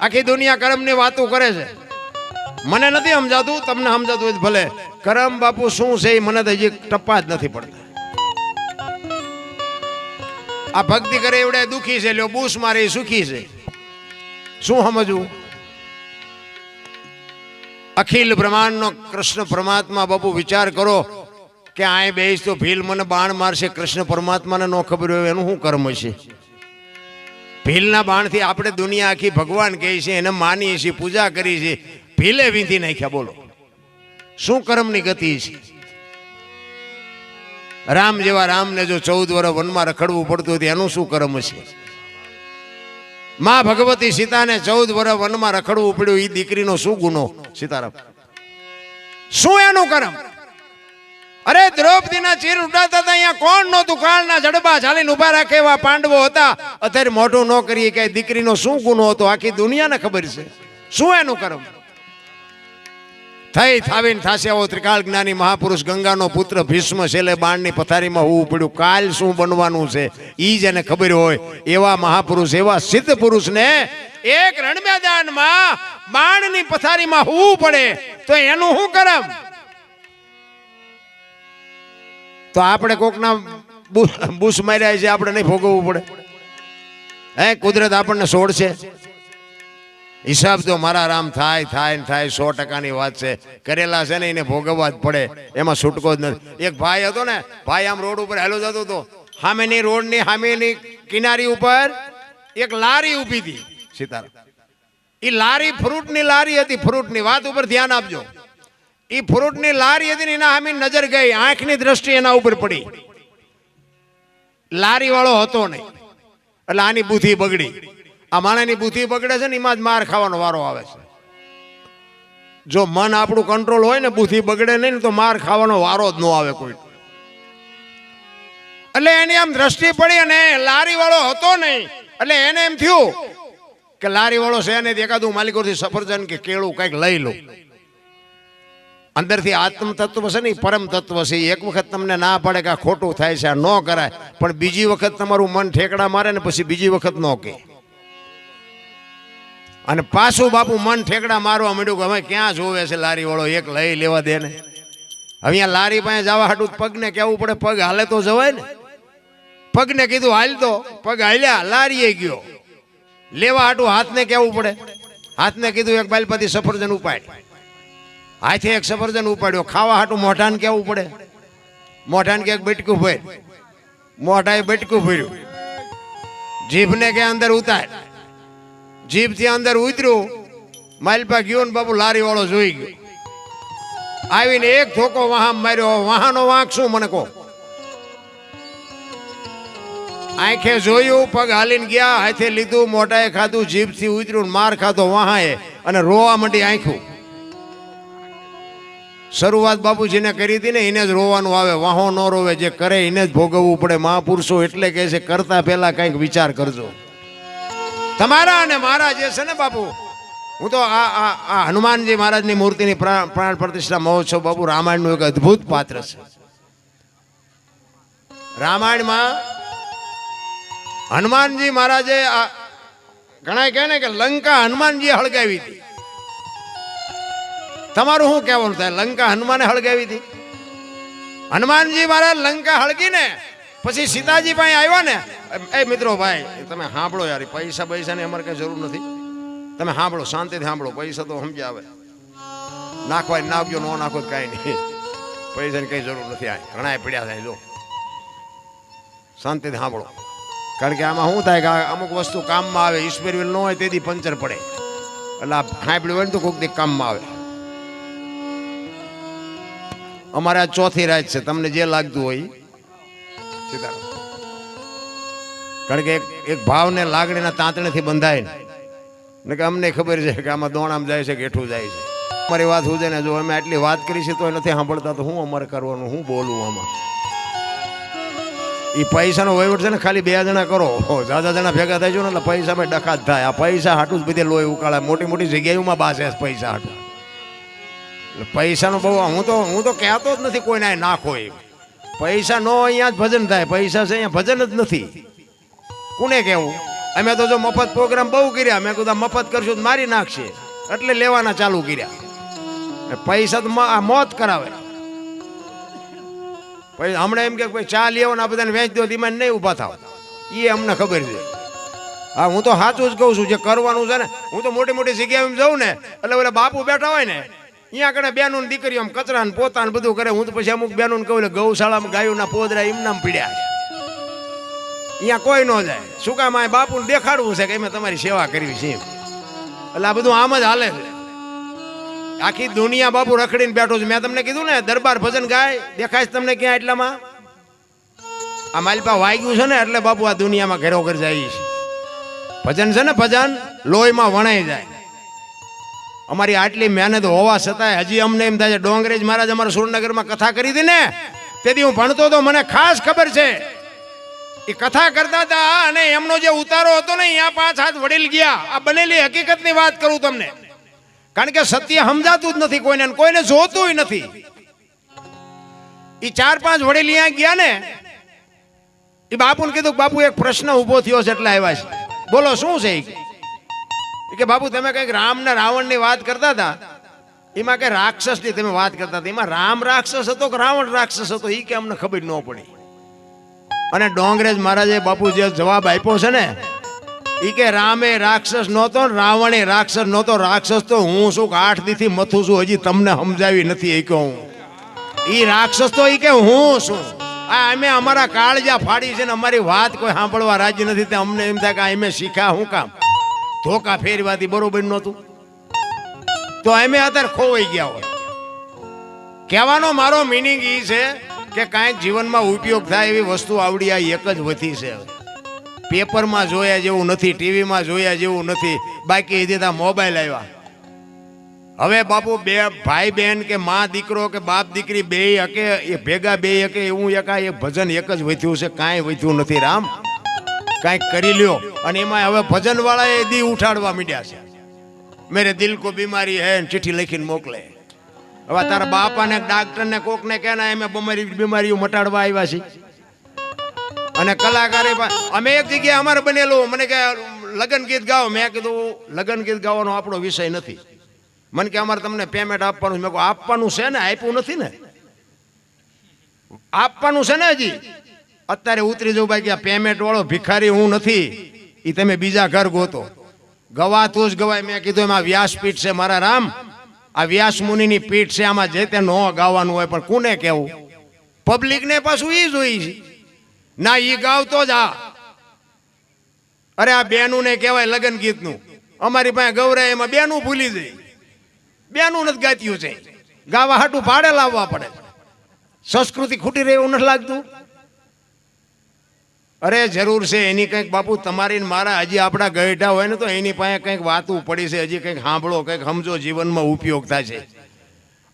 આખી દુનિયા કરમની વાતો કરે છે. મને નથી સમજાતું, તમને સમજાતું ભલે. કરમ બાપુ શું છે એ મને તો હજી ટપ્પા જ નથી પડતા. આ ભક્તિ કરે એવડે દુખી છે, લ્યો, બૂસ મારે સુખી છે. શું સમજવું? અખિલ બ્રહ્માંડનો કૃષ્ણ પરમાત્મા બાપુ વિચાર કરો કે આય બેસ તો ભીલ મને બાણ મારશે, કૃષ્ણ પરમાત્માને ન ખબર હોય, એનું શું કર્મ છે ભીલના બાણથી આપણે દુનિયા આખી ભગવાન કહે છે, એને માનીએ છીએ, પૂજા કરી છે ભીલે વીંધી નાખ્યા, બોલો. શું કર્મની ગતિ છે? રામ જેવા રામને જો ચૌદ વર્ષ વનમાં રખડવું પડતું હતું એનું શું કર્મ છે? માં ભગવતી સીતાને ચૌદ વર્ષ વનમાં રખડવું પડ્યું એ દીકરીનો શું ગુનો? સીતારામ. શું એનું કર્મ? અરે દ્રૌપદીના ચીર ઉડાતા હતા, અહીંયા કોણ નહોતું? કાળના જડબા ચાલીને ઊભા રાખે એવા પાંડવો હતા. અત્યારે મોઢું ન કરીએ કે દીકરીનો શું ગુનો હતો? આખી દુનિયાને ખબર છે. શું એનું કરમ? થઈ થાવીને થાશે આવો ત્રિકાળ જ્ઞાની મહાપુરુષ. ગંગાનો પુત્ર ભીષ્મ છેલ્લે બાણની પથારીમાં હોવું પડ્યું. કાલ શું બનવાનું છે? ઈ જેને ખબર હોય. એવા મહાપુરુષ, એવા સિદ્ધ પુરુષને એક રણ મેદાનમાં બાણની પથારીમાં હોવું પડે. તો એનું શું કરમ? તો આપણે કોકના બુશ માર્યા છે, આપણે નહીં ભોગવવું પડે. હે, કુદરત આપણને છોડશે. હિસાબ તો મારા રામ થાય થાય ને થાય, સો ટકાની વાત છે. કરેલા છે ને એને ભોગવવા જ પડે. એમાં છૂટકો જ નથી. એક ભાઈ હતો ને, ભાઈ આમ રોડ ઉપર હેલો જતો હતો. સામેની રોડની સામેની કિનારી ઉપર એક લારી ઊભી હતી સીતારામ. એ લારી ફ્રૂટની લારી હતી, ફ્રૂટની વાત ઉપર ધ્યાન આપજો. એ ફ્રૂટની લારી હતી ને એના સામે નજર ગઈ, આંખની દ્રષ્ટિ એના ઉપર પડી. લારી વાળો હતો નહીં. એટલે આની બુદ્ધિ બગડી. આ માણસની બુદ્ધિ બગડે છે ને, એમાં જ માર ખાવાનો વારો આવે છે. જો મન આપણું કંટ્રોલ હોય ને, બુદ્ધિ બગડે નહીં તો માર ખાવાનો વારો જ ન આવે કોઈ. એટલે એની આમ દ્રષ્ટિ પડી અને લારી વાળો હતો નહીં. એટલે એને એમ થયું કે લારી વાળો છે એને એકાદું માલિકોથી સફરજન કે કેળું કંઈક લઈ લો. અંદરથી આત્મ તત્વ છે ને પરમ તત્વ છે. એક વખત તમને ના પડે કે આ ખોટું થાય છે, આ ન કરાય. પણ બીજી વખત તમારું મન ઠેકડા મારે ને પછી બીજી વખત ન કે. અને પાછું બાપુ મન ઠેકડા મારવા માંડ્યું કે હવે ક્યાં જોવે છે લારી વાળો એક લઈ લેવા દે ને. અહીંયા લારી પાસે જવા હાટું પગને કેવું પડે, પગ હાલે તો જવાય ને. પગને કીધું, હાલ તો. પગ હાલ્યા, લારીએ ગયો. લેવા હાટું હાથને કેવું પડે. હાથને કીધું, એક બાલપતિ સફરજન ઉપાડ હાથે એક સફરજન ઉપાડ્યો. ખાવા હાટું મોઢાને કેવું પડે? મોઢાને કે એક બટકું ભર મોઢાએ બટકું ભર્યું. જીભને કે અંદર ઉતાર જીભથી અંદર ઉતર્યું. માલપા ગયો ને બાબુ લારી વાળો જોઈ ગયો. આવીને એક ઠોકો વાહન માર્યો. વાહનો વાંક શું મને કહો? આંખે જોયું, પગ હાલીને ગયા, હાથે લીધું, મોઢાએ ખાધું, જીભથી ઉતર્યું માર ખાધો વાહાએ અને રોવા માંડી આંખું શરૂઆત બાપુજીને કરી હતી ને, એને જ રોવાનું આવે. વાહો ન રોવે, જે કરે એને જ ભોગવવું પડે. મહાપુરુષો એટલે કહે છે, કરતા પહેલા કંઈક વિચાર કરજો. તમારા અને મારા જે છે ને બાપુ, હું તો આ આ હનુમાનજી મહારાજની મૂર્તિની પ્રા- પ્રાણ પ્રતિષ્ઠા મહોત્સવ બાપુ રામાયણનું એક અદ્ભુત પાત્ર છે. રામાયણમાં હનુમાનજી મહારાજે આ ઘણા કહે ને કે લંકા હનુમાનજીએ હળગાવી હતી. તમારું શું કહેવાનું થાય? લંકા હનુમાને હળગાવી હતી. હનુમાનજી મારે લંકા હળગીને પછી સીતાજી પાસે આવ્યા ને એ મિત્રો ભાઈ તમે સાંભળો યાર પૈસા પૈસા પૈસાની અમારે કઈ જરૂર નથી. તમે સાંભળો, શાંતિથી સાંભળો, પૈસા તો સમજ્યા આવે. નાખવા નાખજો, ન નાખો કાંઈ નહીં. પૈસાની કઈ જરૂર નથી આ. ઘણા પડ્યા થાય જો શાંતિથી સાંભળો. કારણ કે આમાં શું થાય કે અમુક વસ્તુ કામમાં આવે, ઈશ્વર વિલ ન હોય, તેથી પંચર પડે. એટલે આ હોય ને તો કોઈક કામમાં આવે. અમારે આ ચોથી રાત છે. તમને જે લાગતું હોય ઈ. કારણ કે એક ભાવને લાગણીના તાંતણેથી બંધાય ને. કે અમને ખબર છે કે આમાં દોણામ જાય છે કે એઠું જાય છે. અમારી વાત હું ને જો અમે આટલી વાત કરી છે તો નથી સાંભળતા, તો હું અમારે કરવાનું, હું બોલું આમાં? એ પૈસાનો વહીવટ છે ને ખાલી બે જણા કરો. જાદા જણા ભેગા થાય છે ને એટલે પૈસામાં ડખા જ થાય. આ પૈસા હાટું જ બધે લોહી ઉકાળે. મોટી મોટી જગ્યાઓમાં બાસે પૈસા હાટું. પૈસાનો બહુ હું તો હું તો કહેતો જ નથી કોઈને નાખો એ પૈસા નો અહીંયા જ ભજન થાય. પૈસા છે અહીંયા ભજન જ નથી. કોને કહેવું? અમે તો જો મફત પ્રોગ્રામ બહુ કર્યા. મેં કીધું મફત કરશું તો મારી નાખશે. એટલે લેવાના ચાલુ કર્યા. પૈસા તો આ મોત કરાવે. પછી હમણાં એમ કે ચા લેવો ને આ બધાને વેચ દો ધીમાં નહીં ઊભા થાવ. એ અમને ખબર છે. હા, હું તો સાચું જ કહું છું. જે કરવાનું છે ને, હું તો મોટી મોટી જગ્યાએ જાઉં ને, એટલે ઓલા બાપુ બેઠા હોય ને અહીંયા કણે બેનું દીકરીઓ કચરા ને પોતા ને બધું કરે. હું તો પછી અમુક બેનું કહું ગૌશાળામાં ગાયોના પોદરા એમના પીડ્યા છે. અહીંયા કોઈ ન જાય. શું કામ આ બાપુને દેખાડવું છે કે અમે તમારી સેવા કરવી છે એટલે આ બધું આમ જ હાલે છે. આખી દુનિયા બાપુ રખડીને બેઠો છે. મેં તમને કીધું ને, દરબાર ભજન ગાય, દેખાય તમને ક્યાં એટલામાં? આ માલપા વાગ્યું છે ને, એટલે બાપુ આ દુનિયામાં ઘેરો ઘર જાય છે. ભજન છે ને ભજન, લોહીમાં વણાઈ જાય. અમારી આટલી મહેનત હોવા છતાંય હજી અમને એમ થાય છે, ડોંગરેજ મહારાજ અમારા સુરનગરમાં કથા કરી હતી ને? તેથી હું ભણતો તો મને ખાસ ખબર છે. એ કથા કરતા હતા અને એમનો જે ઉતારો હતો ને, અહીંયા પાંચ હાથ વડીલ ગયા. આ બનેલી હકીકતની વાત કરું તમને. કારણ કે સત્ય સમજાતું જ નથી કોઈને કોઈને જોતું નથી. એ ચાર પાંચ વડીલ અહીંયા ગયા ને એ બાપુને કીધું બાપુ, એક પ્રશ્ન ઊભો થયો છે એટલે આવ્યા છે. બોલો, શું છે કે બાપુ, તમે કંઈક રામ ને રાવણની વાત કરતા હતા? એમાં કે રાક્ષસની તમે વાત કરતા હતા? એમાં રામ રાક્ષસ હતો કે રાવણ રાક્ષસ હતો? એ કે અમને ખબર ન પડી. અને ડોંગરેજ મહારાજે બાપુ જે જવાબ આપ્યો છે ને એ કે રામે રાક્ષસ નહોતો રાવણે રાક્ષસ નહોતો. રાક્ષસ તો હું શું આઠ દીથી મથું છું, હજી તમને સમજાવી નથી એ કે હું. એ રાક્ષસ તો એ કે હું શું આ અમે અમારા કાળજા ફાડી છે ને અમારી વાત કોઈ સાંભળવા રાજી નથી. તે અમને એમ થાય કે અમે શીખ્યા હું કામ? ધોકા ફેરવાથી બરોબર નહોતું. તો અમે અત્યારે ખોવાઈ ગયા હોય. કહેવાનો મારો મિનિંગ એ છે કે કાંઈ જીવનમાં ઉપયોગ થાય એવી વસ્તુ આવડી આ એક જ વધી છે પેપરમાં જોયા જેવું નથી, ટીવીમાં જોયા જેવું નથી, બાકી એ દીધા મોબાઈલ આવ્યા. હવે બાપુ બે ભાઈ બહેન કે માં દીકરો કે બાપ દીકરી બે હકે, એ ભેગા બે હકે, એવું એકા એ ભજન એક જ વધ્યું છે, કાંઈ વધ્યું નથી, રામ. કાંઈક કરી લ્યો. અને એમાં હવે ભજન વાળા એ દી ઉઠાડવા માંડ્યા છે. મેરે દિલ કો બીમારી હે ચિઠ્ઠી લખીને મોકલે. હવે તારા બાપાને ડાક્ટરને કોકને કે ના એમ બમારી બીમારીઓ મટાડવા આવ્યા છે અને કલાકારે અમે એક જગ્યાએ અમારે બનેલું મને કે લગન ગીત ગાઓ. મેં કીધું, લગન ગીત ગાવાનો આપણો વિષય નથી. મને કે અમારે તમને પેમેન્ટ આપવાનું. મેં કહું, આપવાનું છે ને? આપ્યું નથી ને? આપવાનું છે ને હજી? અત્યારે ઉતરી જવું ભાઈ આ પેમેન્ટ વાળો ભિખારી હું નથી. એ તમે બીજા ઘર ગોતો. ગવાતું જ ગવાય. મેં કીધું એમાં વ્યાસપીઠ છે મારા રામ. આ વ્યાસ મુનિની પીઠ છે, આમાં જે તે ન ગાવાનું હોય, પણ કોને કેવું? પબ્લિકને પાછું એ જોઈ છે. ના એ ગાવતો જ આ. અરે, આ બેનું ને કહેવાય લગન ગીતનું. અમારી પાસે ગૌરાય, એમાં બેનું ભૂલી જઈ. બેનું નથી ગાત્યું છે. ગાવા હાટું ભાડે લાવવા પડે. સંસ્કૃતિ ખૂટી રહી એવું નથી લાગતું? અરે, જરૂર છે, એની કંઈક બાપુ, તમારી મારા હજી આપણા ગઈઢા હોય ને તો એની પાસે કંઈક વાતું પડી છે, હજી કંઈક સાંભળો, કંઈક સમજો, જીવનમાં ઉપયોગ થાય છે.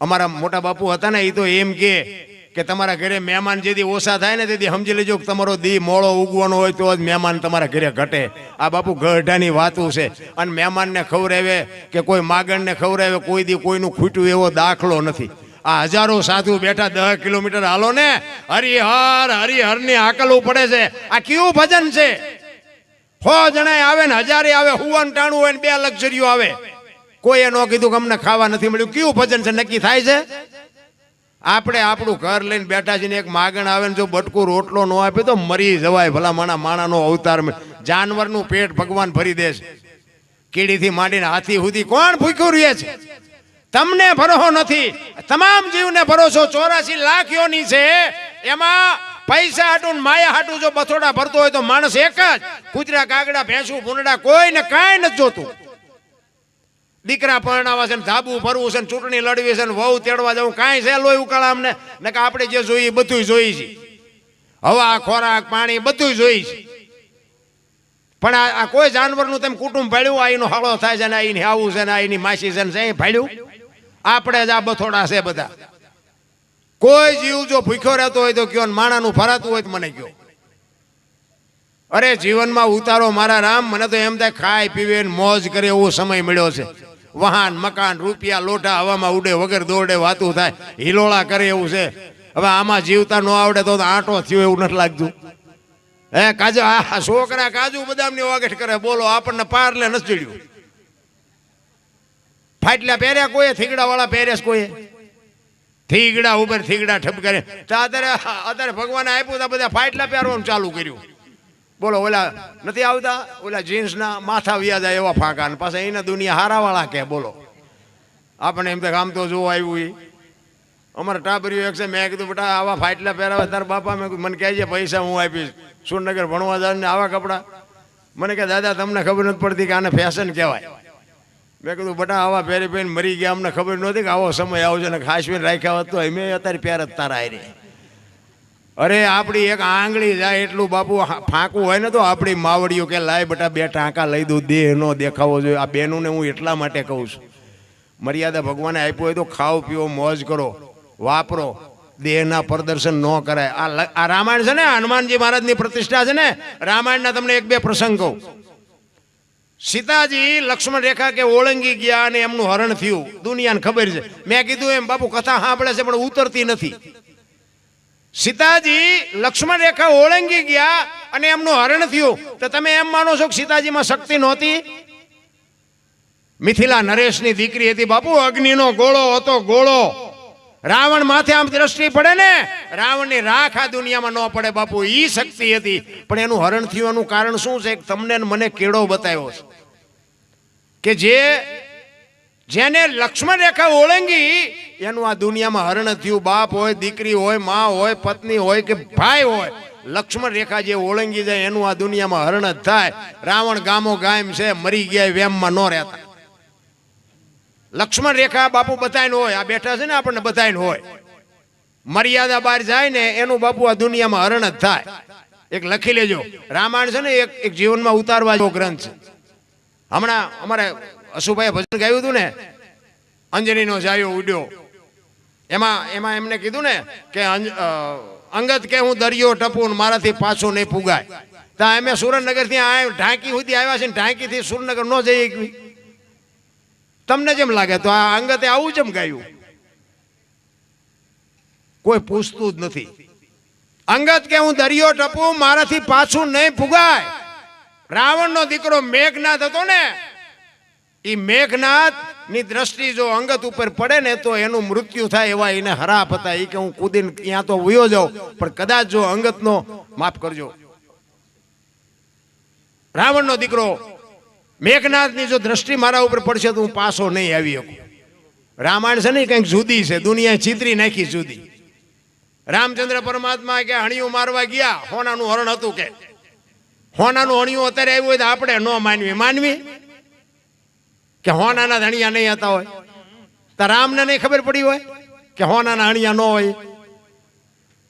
અમારા મોટા બાપુ હતા ને એ તો એમ કે તમારા ઘરે મહેમાન જેથી ઓછા થાય ને, તેથી સમજી લેજો કે તમારો દી મોળો ઉગવાનો હોય તો જ મહેમાન તમારા ઘરે ઘટે. આ બાપુ ગઢાની વાતું છે. અને મહેમાનને ખવડાવે કે કોઈ માગણને ખવડાવે કોઈ દી કોઈનું ખૂટ્યું એવો દાખલો નથી. આ હજારો સાધુ બેઠા દસ કિલોમીટર હાલો ને, હરિહર, હરિહરની હાકલવું પડે છે. આ કેવું ભજન છે? હો જણાય આવે ને, હજારે આવે, હુવન ટાણું હોય ને બે લક્ઝરીઓ આવે. કોઈએ ન કીધું કે અમને ખાવા નથી મળ્યું. કેવું ભજન છે? નક્કી થાય છે? આપણે આપણું ઘર લઈને બેઠા છીએ એક માગણ આવે ને, જો બટકું રોટલો ન આપે તો મરી જવાય. ભલા માણા માણાનો અવતાર જાનવરનું પેટ ભગવાન ભરી દે છે કીડીથી માંડીને હાથી સુધી કોણ ભૂખ્યું રહે છે? તમને ભરોસો નથી. તમામ જીવને ભરોસો ચોરાસી લાખ યોની છે. એમાં પૈસા હાટું માયા હાટું જો બથોડા ભરતો હોય તો માણસ એક જ. કૂતરા, કાગડા, ભેંસું ભૂંડા કોઈને કાંઈ નથી જોતું. દીકરા પરણાવા છે ને ધાબુ ભરવું છે ને ચૂંટણી લડવી છે ને વહુ તેડવા જવું, કાંઈ છે લોહી ઉકાળા અમને? ને કે આપણે જે જોઈએ બધું જોઈ છે. હવા, ખોરાક, પાણી બધું જોઈ છે. પણ આ કોઈ જાનવરનું તેમ કુટુંબ ભાડ્યું આ એનો હાળો થાય છે ને એની આવું છે ને આ એની માસી છે ને ભાડ્યું આપણે જ આ બથોડા છે બધા. કોઈ જીવ જો ભૂખ્યો રહેતો હોય તો કયો માણાનું ફરાતું હોય તો મને કયો. અરે જીવનમાં ઉતારો મારા રામ, મને તો એમ થાય ખાય, પીવે મોજ કરે એવો સમય મળ્યો છે. વાહન મકાન, રૂપિયા લોટા હવામાં ઉડે, વગર દોડે વાતું થાય, હિલોળા કરે એવું છે. હવે આમાં જીવતા ન આવડે તો આંટો થયો એવું નથી લાગતું. હે, કાજુ આ છોકરા કાજુ બદામની વાગઠ કરે, બોલો, આપણને પારલે નથી ચડ્યું. ફાટલા પહેર્યા કોઈ થીગડા વાળા પહેર્યા છે કોઈ થીગડા ઉપર થીગડા ઠપકારે. તો અત્યારે અત્યારે ભગવાને આપ્યું તો બધા ફાટલા પહેરવાનું ચાલુ કર્યું. બોલો, ઓલા નથી આવતા? ઓલા જીન્સના માથા વ્યાજા એવા ફાંકા ને પાછા એના દુનિયા હારાવાળા કે, બોલો. આપણે એમ તો આમ તો જોવા આવ્યું એ અમારા ટાબરીઓ એક છે, મેં કીધું, બેટા, આવા ફાટલા પહેરાવે, તારા બાપા મેં મને કહેજે, પૈસા હું આપીશ. સુરનગર ભણવા જાય ને આવા કપડાં. મને કે, દાદા, તમને ખબર નથી પડતી કે આને ફેશન કહેવાય. મેં કીધું, બટા, આવા પહેરી પહેરીને મરી ગયા, અમને ખબર નહોતી કે આવો સમય આવજો ને ખાસવીને રાખ્યા હોત તો અમે અત્યારે પહેર જ તારા આવી અરે, આપણી એક આંગળી જાય એટલું બાપુ ફાંકું હોય ને તો આપણી માવડીઓ કે, લાય બટા, બે ટાંકા લઈ દઉં, દેહ નો દેખાવો જોઈએ. આ બહેનોને હું એટલા માટે કહું છું. મર્યાદા ભગવાને આપ્યું હોય તો ખાઓ, પીઓ, મોજ કરો, વાપરો. દેહના પ્રદર્શન ન કરાય. આ રામાયણ છે ને, હનુમાનજી મહારાજની પ્રતિષ્ઠા છે ને, રામાયણના તમને એક બે પ્રસંગ કહું. સીતાજી, લક્ષ્મણ રેખા કે ઓળંગી ગયા અને એમનું હરણ થયું. દુનિયાને ખબર છે. મેં કીધું એમ, બાપુ, કથા સાંભળે છે, પણ ઉતરતી નથી. સીતાજી, લક્ષ્મણ રેખા ઓળંગી ગયા અને એમનું હરણ થયું. તો તમે એમ માનો છો કે સીતાજીમાં શક્તિ નહોતી? મિથિલા નરેશની દીકરી હતી. બાપુ, અગ્નિનો ગોળો હતો, ગોળો. રાવણ માથે આમ દ્રષ્ટિ પડે ને, રાવણની રાખ આ દુનિયામાં ન પડે બાપુ, ઈ શક્તિ હતી. પણ એનું હરણ થયું કારણ શું છે? તમને મને કેળો બતાવ્યો છે. કે જે, જેને લક્ષ્મણ રેખા ઓળંગી, એનું આ દુનિયામાં હરણ થયું. બાપ હોય, દીકરી હોય, મા હોય, પત્ની હોય કે ભાઈ હોય, લક્ષ્મણ રેખા જે ઓળંગી જાય, એનું આ દુનિયામાં હરણ જ થાય. રાવણ ગામો ગામ છે, મરી ગયા, વેમમાં ન રહેતા. લક્ષ્મણ રેખા બાપુ બતાવીને હોય. આ બેઠા છે ને આપણને બતાવીને હોય. મર્યાદા બહાર જાય ને એનું બાપુ આ દુનિયામાં હરણ જ થાય. એક લખી લેજો. રામાયણ છે ને એક એક જીવનમાં ઉતારવા જેવો ગ્રંથ છે. હમણાં અમારે અશુભાઈએ ભજન ગાયું હતું ને, અંજનીનો જાયો ઉડ્યો. એમાં એમાં એમને કીધું ને કે અંગત કે હું દરિયો ટપું મારાથી પાછું નહીં પુગાય. ત્યાં અમે સુરેન્દ્રનગરથી આ ઢાંકી સુધી આવ્યા છે ને ઢાંકી થી સુરેન્દ્રનગર ન જઈ તમને જેમ લાગે તો આ અંગતે આવું જેમ ગાયું. કોઈ પૂછતું જ નથી. અંગત કે હું દરિયો ટપું, મારાથી પાછું નહીં ફુગાય. રાવણનો દીકરો મેઘનાથ હતો ને એ મેઘનાથની દ્રષ્ટિ જો અંગત ઉપર પડે ને તો એનું મૃત્યુ થાય એવા એને હરાપ હતા. એ કે હું કૂદીને ત્યાં તો વયો જાઉં, પણ કદાચ જો અંગતનો, માફ કરજો, રાવણનો દીકરો મેઘનાથની જો દ્રષ્ટિ મારા ઉપર પડશે તો હું પાછો નહીં આવી શકું. રામાયણ છે ને કંઈક જુદી છે. દુનિયા ચિતરી નાખી જુદી. રામચંદ્ર પરમાત્મા કે હણિયું મારવા ગયા, હોનાનું હરણ હતું કે. હોનાનું હણિયું અત્યારે આવ્યું હોય તો આપણે ન માનવી. માનવી? કે હોનાના ધણિયા નહીં હતા હોય? તો રામને નહીં ખબર પડી હોય? કે હોનાના હણિયા ન હોય?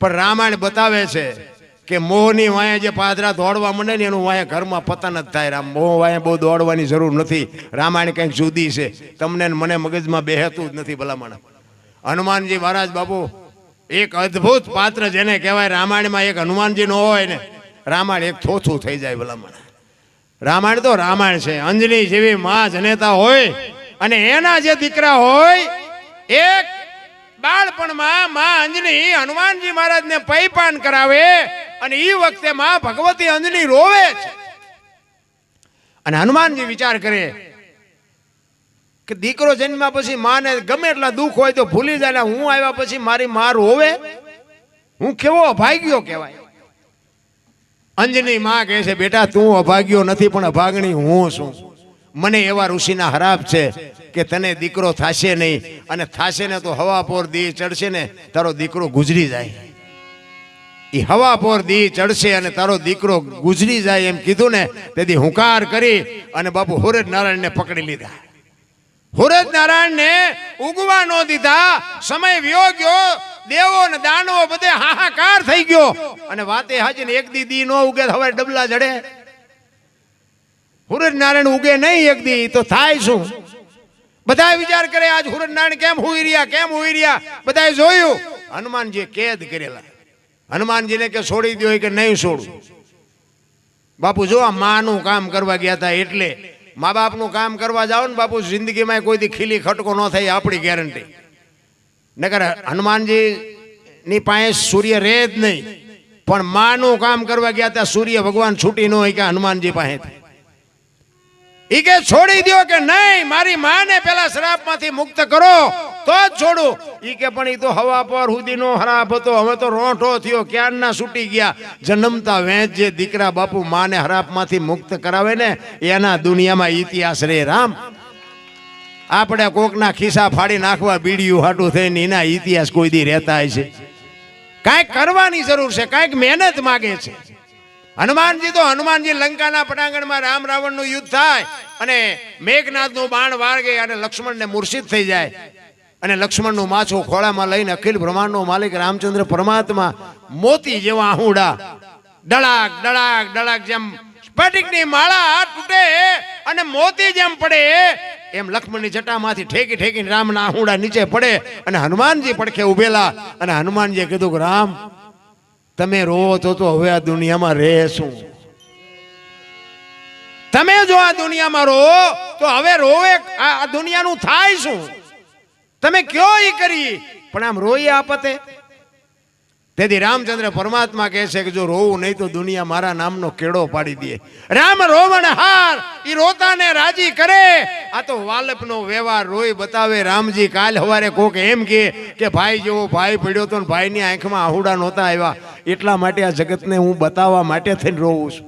પણ રામાયણ બતાવે છે કે મોહની વાયા જે પાદરા દોડવા માંડે ને એનું વાયા ઘરમાં પતન જ થાય. રામ, મોહ વાયા બહુ દોડવાની જરૂર નથી. રામાયણ કંઈક જુદી છે. તમને મને મગજમાં બેહતું જ નથી ભલામણ. હનુમાનજી મહારાજ બાબુ એક અદ્ભુત પાત્ર જેને કહેવાય રામાયણમાં એક હનુમાનજી નો હોય ને, રામાયણ એક થોથું થઈ જાય ભલામણ. રામાયણ તો રામાયણ છે. અંજલી જેવી માં જનેતા હોય અને એના જે દીકરા હોય, એક બાળપણમાં માં અંજની હનુમાનજી મહારાજને પૈપાન કરાવે અને એ વખતે માં ભગવતી અંજની રોવે છે. અને હનુમાનજી વિચાર કરે કે દીકરો જન્મ્યા પછી માને ગમે એટલા દુઃખ હોય તો ભૂલી જાય હું આવ્યા પછી મારી માં રોવે? હું કેવો અભાગ્યો કહેવાય? અંજની માં કહે છે, બેટા, તું અભાગ્યો નથી, પણ અભાગણી હું છું. મને એવા ઋષિના હરાબ છે. કે તને દીકરો થશે નહીં. અને થશે ને તો હવા પોર દી ચડશે ને, તારો દીકરો ગુજરી જાય. એ હવા પોર દી ચડશે અને તારો દીકરો ગુજરી જાય એમ કીધું ને, તેથી હુંકાર કરી અને બાપુ હુરજ નારાયણને પકડી લીધા. હુરજ નારાયણને ઉગવા ન દીધા. સમય વ્યો ગયો. દેવો ને દાનવો બધે હાહાકાર થઈ ગયો. અને વાતે હાજી ને એક દી દી નો ઉગે હવે ડબલા જડે. હુરજ નારાયણ ઉગે નહીં એક દી, તો થાય શું? બધા વિચાર કરે, આજ હુરજ નારાયણ કેમ હોઈ રહ્યા, કેમ હોઈ રહ્યા? બધાએ જોયું. હનુમાનજી કેદ કરેલા. હનુમાનજીને કે છોડી દો કે નહીં છોડું. બાપુ, જો આ માનું કામ કરવા ગયા હતા એટલે મા બાપનું કામ કરવા જાઓ ને બાપુ, જિંદગીમાં કોઈથી ખીલી ખટકો ન થાય આપણી ગેરંટી નકર હનુમાનજી ની પાસે સૂર્ય રહે જ નહીં. પણ માનું કામ કરવા ગયા હતા સૂર્ય ભગવાન છૂટી ન હોય કે હનુમાનજી પાસે ઈ કે છોડી દ્યો કે નહીં, મારી માને પેલા શ્રાપમાંથી મુક્ત કરો, તો જ છોડું. ઈ કે પણ ઈ તો હવા પર હુદીનો હરાપ હતો, હવે તો રોંઠો થયો, ક્યારના છૂટી ગયા? જન્મતા વેચ જે દીકરા બાપુ માને હરાપમાંથી મુક્ત કરાવે ને, એના દુનિયામાં ઇતિહાસ રે રામ. આપણે કોકના ખિસ્સા ફાડી નાખવા બીડીયું હાટું થઈને એના ઇતિહાસ કોઈ દી રહેતા છે કાંઈક કરવાની જરૂર છે, કાંઈક મહેનત માગે છે. હનુમાનજી તો હનુમાનજી લંકાના પટાંગણમાં રામ રાવણનું યુદ્ધ થાય અને મેઘનાથનું બાણ વાળગે અને લક્ષ્મણને મૂર્છિત થઈ જાય. અને લક્ષ્મણનું માછું ખોળામાં લઈને અખિલ બ્રહ્માંડનો માલિક રામચંદ્ર પરમાત્મા મોતી જેવા આહુડા. ડળાક ડળાક ડળાક જેમ સ્ફટિકની માળા તૂટે અને મોતી જેમ પડે. એમ લક્ષ્મણની જટામાંથી ઠેકી ઠેકીને રામના આહુડા નીચે પડે અને હનુમાનજી પડખે ઉભેલા અને હનુમાનજીએ કીધું કે, રામ તમે રોવો તો તો હવે આ દુનિયામાં રહે શું તમે જો આ દુનિયામાં રોવો તો હવે રોવે આ દુનિયાનું થાય શું? તમે કયો એ કરી? પણ આમ રોઈએ આપતે? તેથી રામચંદ્ર પરમાત્મા કહે છે કે જો રોવું નહીં તો દુનિયા મારા નામનો કેળો પાડી દે. રામ રોવણ હાર એ રોતાને રાજી કરે. આ તો વાલપનો વ્યવહાર રોઈ બતાવે રામજી. કાલ હવારે કોક એમ કે કે ભાઈ જેવો ભાઈ પડ્યો તો ભાઈની આંખમાં આહુડા નહોતા આવ્યા. એટલા માટે આ જગતને હું બતાવવા માટે થઈને રોવું છું.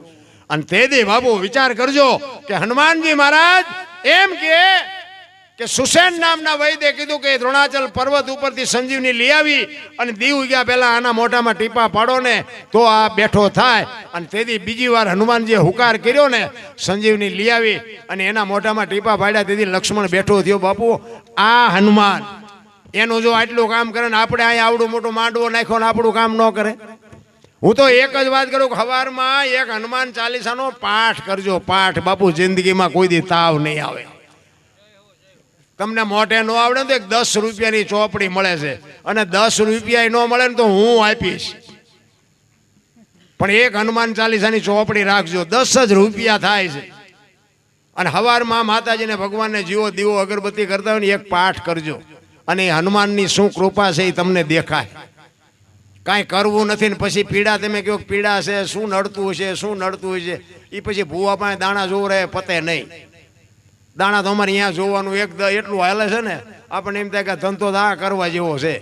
અને તેથી બાબુ વિચાર કરજો કે હનુમાનજી મહારાજ, એમ કે કે સુસેન નામના વૈદ્ય કીધું કે દ્રોણાચલ પર્વત ઉપરથી સંજીવની લઈ આવી અને દીવ ગયા પહેલા આના મોઢામાં ટીપા પાડો ને તો આ બેઠો થાય. અને તેથી બીજી વાર હનુમાનજીએ હુકાર કર્યો ને, સંજીવની લઈ આવી અને એના મોઢામાં ટીપા પાડ્યા. તેથી લક્ષ્મણ બેઠો થયો, બાપુ, આ હનુમાન, એનું જો આટલું કામ કરે ને, આપણે અહીંયા આવડું મોટું માંડવો નાખ્યો ને, આપણું કામ ન કરે. હું તો એક જ વાત કરું સવારમાં એક હનુમાન ચાલીસાનો પાઠ કરજો, પાઠ. બાપુ, જિંદગીમાં કોઈ દી તાવ નહીં આવે. તમને મોઢે ન આવડે તો એક દસ રૂપિયાની ચોપડી મળે છે. અને દસ રૂપિયા ન મળે ને તો હું આપીશ. પણ એક હનુમાન ચાલીસાની ચોપડી રાખજો. દસ જ રૂપિયા થાય છે. અને હવારમાં માતાજીને ભગવાનને જીવો દીવો અગરબત્તી કરતા હોય ને એક પાઠ કરજો. અને એ હનુમાનની શું કૃપા છે એ તમને દેખાય. કાંઈ કરવું નથી ને પછી પીડા તમે કહો પીડા છે, શું નડતું છે શું નડતું છે એ પછી ભૂવા પાસે દાણા જોવું રહે પતે નહીં. દાણા તો અમારે અહીંયા જોવાનું એક એટલું હાલે છે ને, આપણને એમ થાય કે ધંધો દા કરવા જેવો છે.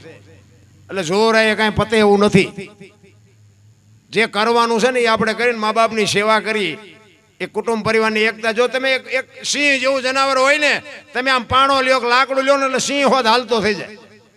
એટલે જોર એ કાંઈ પતે એવું નથી. જે કરવાનું છે ને એ આપણે કરીને મા બાપની સેવા કરી એ કુટુંબ પરિવારની એકતા, જો તમે એક સિંહ જેવું જનાવર હોય ને, તમે આમ પાણો લ્યો લાકડું લ્યો ને એટલે સિંહ હોત હાલતો થઈ જાય.